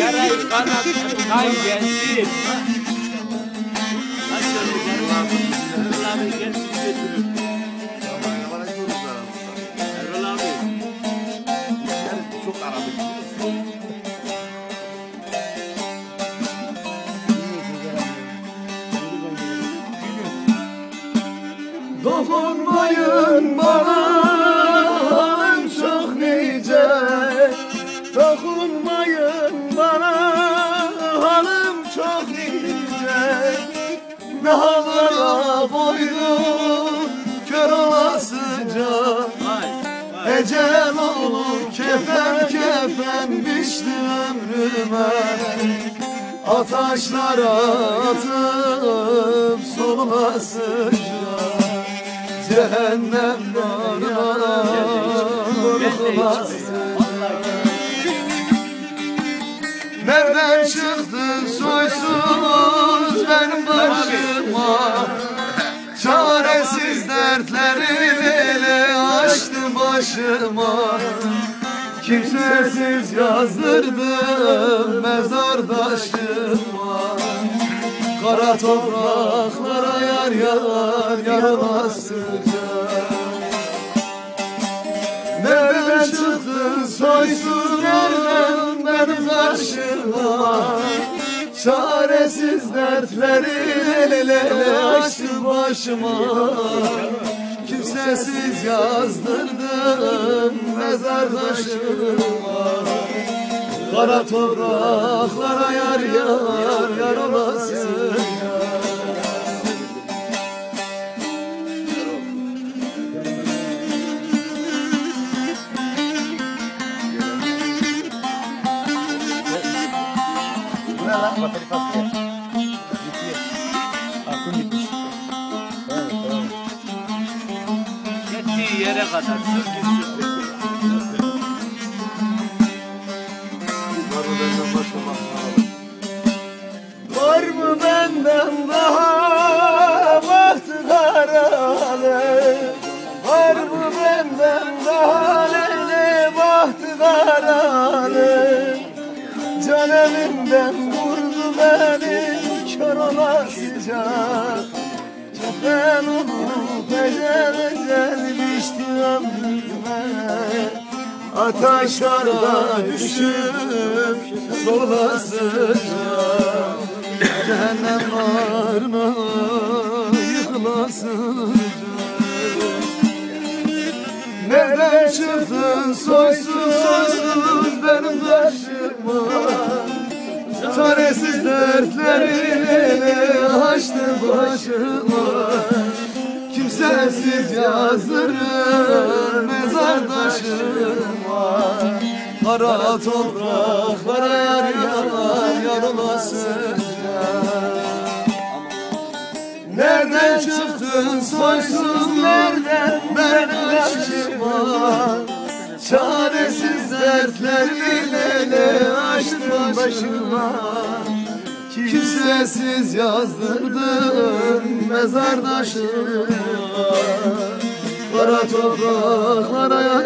Yarayı kanat kan gelsin. Nice Ne hallara koydum kör olasıca. Ecel olur kefen kefen biçti ömrüme. Ataşlara atıp solasıca Cehennem narına korkulasıca Çaresiz dertleriyle açtı başıma. Kimsesiz yazdırdım mezardaşıma. Kara topraklara yar yar yaralasıca Nereden çıktın soysuz nereden benim karşıma? Çaresiz dertleri ele açtı başıma Kimsesiz yazdırdım mezardaşıma Kara topraklara yar yar yar olasın Ne yere kadar sür gitsin. Var mı benden daha bahtı karalı Var mı benden daha lele bahtı karalı Can elimden vurdu beni kör olasıca. Ben onu ecel Ataşlarda düşüp solasıca Cehennem varına yıkılasıca Nereden çıktın? Soysuz soysuz benim karşıma Çaresiz dertleriyle açtı başıma. Kimsesiz yazdırır Kara topraklara yar yar yar olasıca Nereden çıktın soysuz nereden benim karşıma Çaresiz dertleriyle açtın başıma? Kimsesiz yazdırdın mezardaşıma Kara topraklara yar